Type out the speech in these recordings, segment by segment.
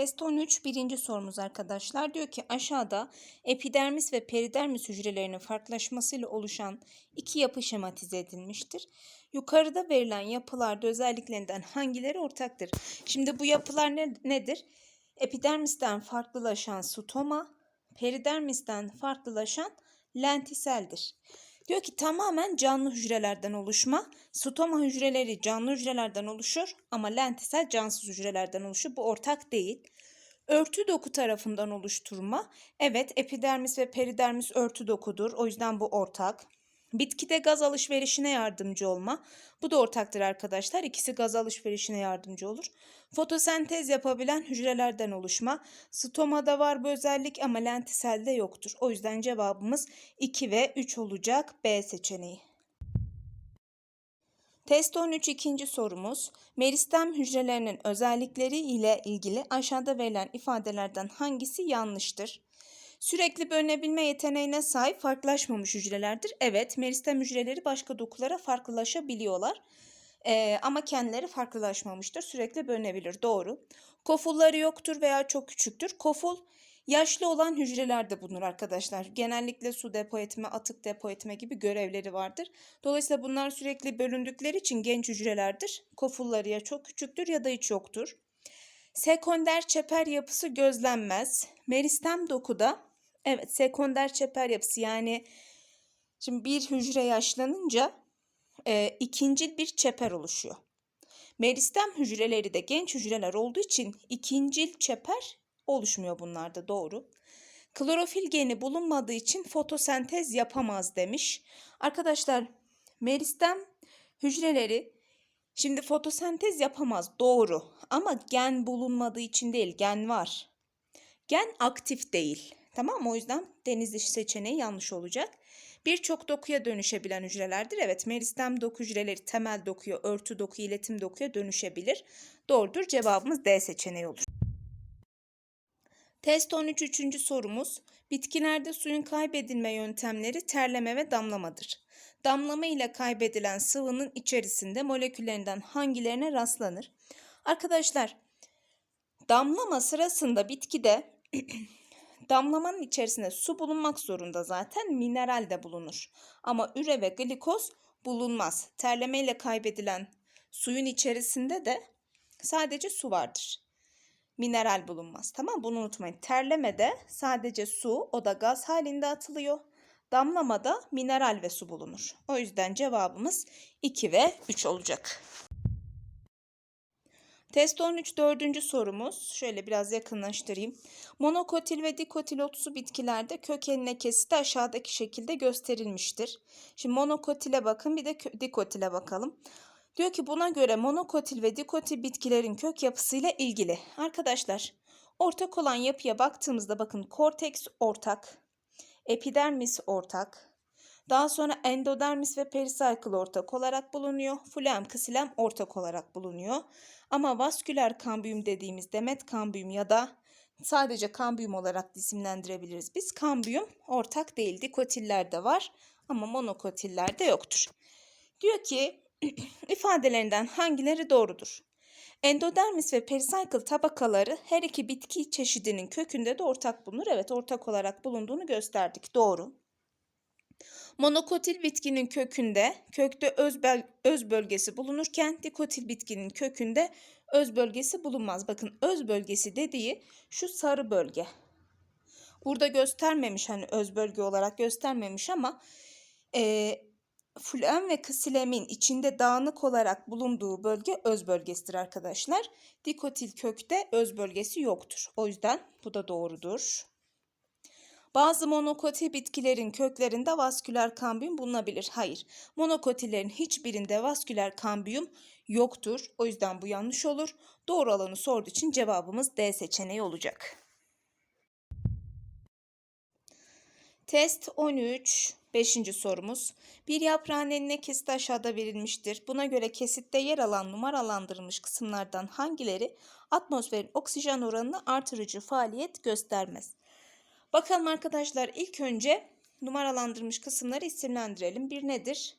Test 13 birinci sorumuz arkadaşlar. Diyor ki aşağıda epidermis ve peridermis hücrelerinin farklılaşmasıyla oluşan iki yapı şematize edilmiştir. Yukarıda verilen yapılarda özelliklerinden hangileri ortaktır? Şimdi bu yapılar ne, nedir? Epidermisten farklılaşan stoma, peridermisten farklılaşan lentiseldir. Diyor ki tamamen canlı hücrelerden oluşma. Stoma hücreleri canlı hücrelerden oluşur ama lentisel cansız hücrelerden oluşur. Bu ortak değil. Örtü doku tarafından oluşturma. Evet epidermis ve peridermis örtü dokudur. O yüzden bu ortak. Bitkide gaz alışverişine yardımcı olma. Bu da ortaktır arkadaşlar. İkisi gaz alışverişine yardımcı olur. Fotosentez yapabilen hücrelerden oluşma. Stomada var bu özellik ama lentiselde yoktur. O yüzden cevabımız 2 ve 3 olacak B seçeneği. Test 13 ikinci sorumuz. Meristem hücrelerinin özellikleri ile ilgili aşağıda verilen ifadelerden hangisi yanlıştır? Sürekli bölünebilme yeteneğine sahip farklılaşmamış hücrelerdir. Evet, meristem hücreleri başka dokulara farklılaşabiliyorlar. Ee, ama kendileri farklılaşmamıştır. Sürekli bölünebilir. Doğru. Kofulları yoktur veya çok küçüktür. Koful yaşlı olan hücrelerde bulunur arkadaşlar. Genellikle su depo etme, atık depo etme gibi görevleri vardır. Dolayısıyla bunlar sürekli bölündükleri için genç hücrelerdir. Kofulları ya çok küçüktür ya da hiç yoktur. Sekonder çeper yapısı gözlenmez. Meristem dokuda evet sekonder çeper yapısı yani şimdi bir hücre yaşlanınca e, ikincil bir çeper oluşuyor. Meristem hücreleri de genç hücreler olduğu için ikincil çeper oluşmuyor bunlarda doğru. Klorofil geni bulunmadığı için fotosentez yapamaz demiş. Arkadaşlar meristem hücreleri şimdi fotosentez yapamaz doğru ama gen bulunmadığı için değil gen var. Gen aktif değil. Tamam mı? O yüzden deniz dışı seçeneği yanlış olacak. Birçok dokuya dönüşebilen hücrelerdir. Evet meristem doku hücreleri temel dokuya, örtü doku, iletim dokuya dönüşebilir. Doğrudur. Cevabımız D seçeneği olur. Test 13 üçüncü sorumuz. Bitkilerde suyun kaybedilme yöntemleri terleme ve damlamadır. Damlama ile kaybedilen sıvının içerisinde moleküllerinden hangilerine rastlanır? Arkadaşlar damlama sırasında bitkide damlamanın içerisinde su bulunmak zorunda zaten mineral de bulunur. Ama üre ve glikoz bulunmaz. Terleme ile kaybedilen suyun içerisinde de sadece su vardır mineral bulunmaz. Tamam bunu unutmayın. Terlemede sadece su o da gaz halinde atılıyor. Damlamada mineral ve su bulunur. O yüzden cevabımız 2 ve 3 olacak. Test 13 dördüncü sorumuz. Şöyle biraz yakınlaştırayım. Monokotil ve dikotil otusu bitkilerde kökenine kesiti aşağıdaki şekilde gösterilmiştir. Şimdi monokotile bakın bir de dikotile bakalım. Diyor ki buna göre monokotil ve dikotil bitkilerin kök yapısıyla ilgili. Arkadaşlar ortak olan yapıya baktığımızda bakın korteks ortak, epidermis ortak, daha sonra endodermis ve pericycle ortak olarak bulunuyor. Flem, ksilem ortak olarak bulunuyor. Ama vasküler kambiyum dediğimiz demet kambiyum ya da sadece kambiyum olarak isimlendirebiliriz. Biz kambiyum ortak değil. Dikotiller de var ama monokotiller de yoktur. Diyor ki ifadelerinden hangileri doğrudur? Endodermis ve pericycle tabakaları her iki bitki çeşidinin kökünde de ortak bulunur. Evet ortak olarak bulunduğunu gösterdik. Doğru. Monokotil bitkinin kökünde kökte öz, bel, öz bölgesi bulunurken dikotil bitkinin kökünde öz bölgesi bulunmaz. Bakın öz bölgesi dediği şu sarı bölge. Burada göstermemiş hani öz bölge olarak göstermemiş ama e, Fülem ve kısilemin içinde dağınık olarak bulunduğu bölge öz bölgesidir arkadaşlar. Dikotil kökte öz bölgesi yoktur. O yüzden bu da doğrudur. Bazı monokotil bitkilerin köklerinde vasküler kambiyum bulunabilir. Hayır. Monokotillerin hiçbirinde vasküler kambiyum yoktur. O yüzden bu yanlış olur. Doğru olanı sorduğu için cevabımız D seçeneği olacak. Test 13 Beşinci sorumuz. Bir yaprağın eline kesit aşağıda verilmiştir. Buna göre kesitte yer alan numaralandırılmış kısımlardan hangileri atmosferin oksijen oranını artırıcı faaliyet göstermez? Bakalım arkadaşlar ilk önce numaralandırılmış kısımları isimlendirelim. Bir nedir?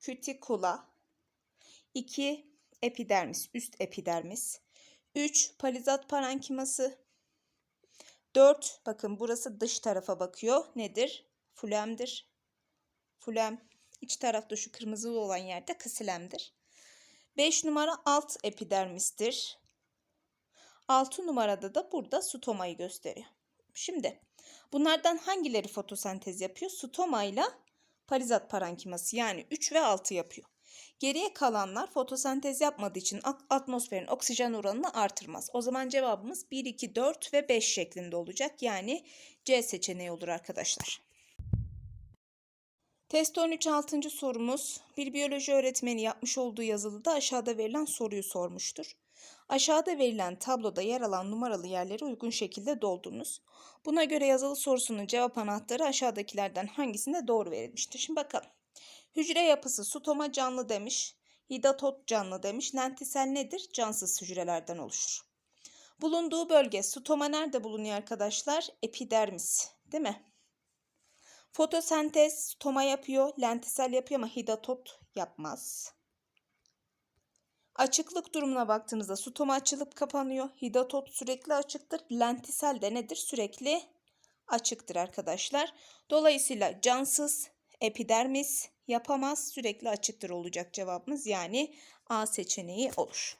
Kütikula. 2. Epidermis, üst epidermis. 3. Palizat parenkiması. 4. Bakın burası dış tarafa bakıyor. Nedir? Fulemdir. Fulem. İç tarafta şu kırmızılı olan yerde kısilemdir. 5 numara alt epidermistir. 6 numarada da burada stomayı gösteriyor. Şimdi bunlardan hangileri fotosentez yapıyor? Stoma ile palizat parenkiması yani 3 ve 6 yapıyor. Geriye kalanlar fotosentez yapmadığı için atmosferin oksijen oranını artırmaz. O zaman cevabımız 1, 2, 4 ve 5 şeklinde olacak. Yani C seçeneği olur arkadaşlar. Test 13 6. sorumuz bir biyoloji öğretmeni yapmış olduğu yazılıda aşağıda verilen soruyu sormuştur. Aşağıda verilen tabloda yer alan numaralı yerleri uygun şekilde doldurunuz. Buna göre yazılı sorusunun cevap anahtarı aşağıdakilerden hangisinde doğru verilmiştir? Şimdi bakalım. Hücre yapısı stoma canlı demiş. Hidatot canlı demiş. Lentisel nedir? Cansız hücrelerden oluşur. Bulunduğu bölge stoma nerede bulunuyor arkadaşlar? Epidermis değil mi? Fotosentez stoma yapıyor, lentisel yapıyor ama hidatot yapmaz. Açıklık durumuna baktığımızda stoma açılıp kapanıyor. Hidatot sürekli açıktır. Lentisel de nedir? Sürekli açıktır arkadaşlar. Dolayısıyla cansız epidermis yapamaz. Sürekli açıktır olacak cevabımız. Yani A seçeneği olur.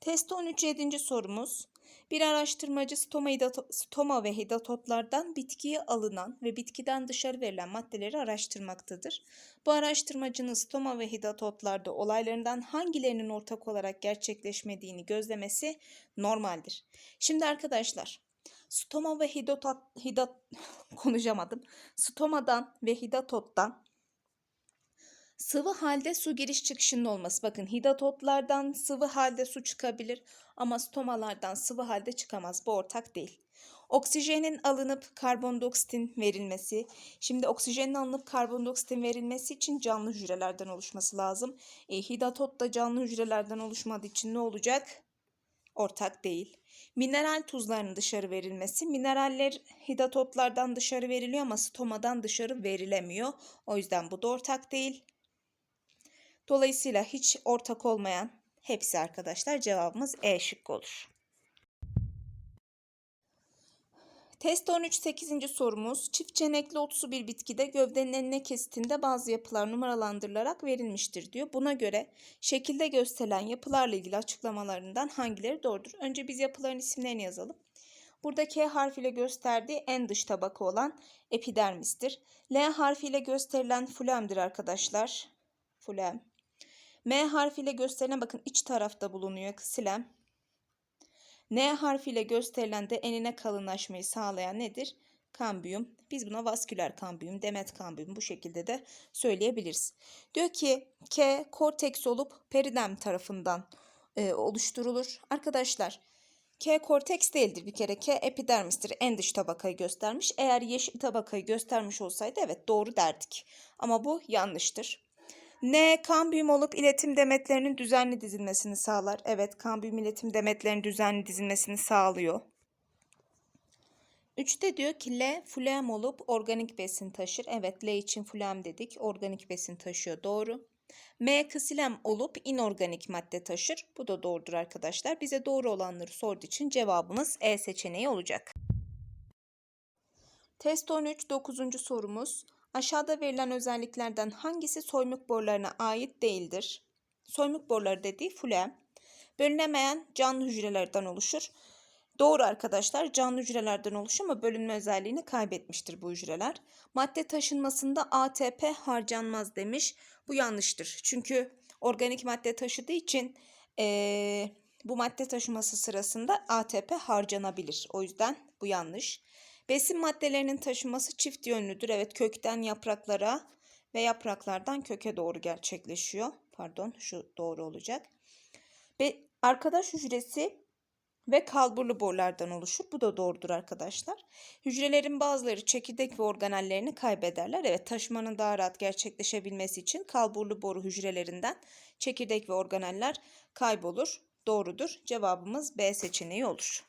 Test 13 7. sorumuz. Bir araştırmacı stoma, hidato- stoma ve hidatotlardan bitkiye alınan ve bitkiden dışarı verilen maddeleri araştırmaktadır. Bu araştırmacının stoma ve hidatotlarda olaylarından hangilerinin ortak olarak gerçekleşmediğini gözlemesi normaldir. Şimdi arkadaşlar stoma ve hidatot, hidat konuşamadım. Stomadan ve hidatottan Sıvı halde su giriş çıkışında olması. Bakın hidatotlardan sıvı halde su çıkabilir ama stomalardan sıvı halde çıkamaz. Bu ortak değil. Oksijenin alınıp karbondioksitin verilmesi. Şimdi oksijenin alınıp karbondioksitin verilmesi için canlı hücrelerden oluşması lazım. E, hidatot da canlı hücrelerden oluşmadığı için ne olacak? Ortak değil. Mineral tuzlarının dışarı verilmesi. Mineraller hidatotlardan dışarı veriliyor ama stomadan dışarı verilemiyor. O yüzden bu da ortak değil. Dolayısıyla hiç ortak olmayan hepsi arkadaşlar cevabımız E şıkkı olur. Test 13 8. sorumuz çift çenekli otusu bir bitkide gövdenin enine kesitinde bazı yapılar numaralandırılarak verilmiştir diyor. Buna göre şekilde gösterilen yapılarla ilgili açıklamalarından hangileri doğrudur? Önce biz yapıların isimlerini yazalım. Burada K harfiyle gösterdiği en dış tabaka olan epidermistir. L harfiyle gösterilen fulemdir arkadaşlar. Fulem. M harfiyle gösterilen bakın iç tarafta bulunuyor ksilem. N harfiyle gösterilen de enine kalınlaşmayı sağlayan nedir? Kambiyum. Biz buna vasküler kambiyum, demet kambiyum bu şekilde de söyleyebiliriz. Diyor ki K korteks olup peridem tarafından e, oluşturulur. Arkadaşlar K korteks değildir bir kere. K epidermistir. En dış tabakayı göstermiş. Eğer yeşil tabakayı göstermiş olsaydı evet doğru derdik. Ama bu yanlıştır. N kambiyum olup iletim demetlerinin düzenli dizilmesini sağlar. Evet kambiyum iletim demetlerinin düzenli dizilmesini sağlıyor. Üçte diyor ki L flem olup organik besin taşır. Evet L için flem dedik. Organik besin taşıyor. Doğru. M ksilem olup inorganik madde taşır. Bu da doğrudur arkadaşlar. Bize doğru olanları sorduğu için cevabımız E seçeneği olacak. Test 13 9. sorumuz. Aşağıda verilen özelliklerden hangisi soymuk borularına ait değildir? Soymuk boruları dediği flem. Bölünemeyen canlı hücrelerden oluşur. Doğru arkadaşlar canlı hücrelerden oluşur ama bölünme özelliğini kaybetmiştir bu hücreler. Madde taşınmasında ATP harcanmaz demiş. Bu yanlıştır. Çünkü organik madde taşıdığı için ee, bu madde taşıması sırasında ATP harcanabilir. O yüzden bu yanlış. Besin maddelerinin taşıması çift yönlüdür. Evet kökten yapraklara ve yapraklardan köke doğru gerçekleşiyor. Pardon şu doğru olacak. Ve arkadaş hücresi ve kalburlu borulardan oluşur. Bu da doğrudur arkadaşlar. Hücrelerin bazıları çekirdek ve organellerini kaybederler. Evet taşımanın daha rahat gerçekleşebilmesi için kalburlu boru hücrelerinden çekirdek ve organeller kaybolur. Doğrudur. Cevabımız B seçeneği olur.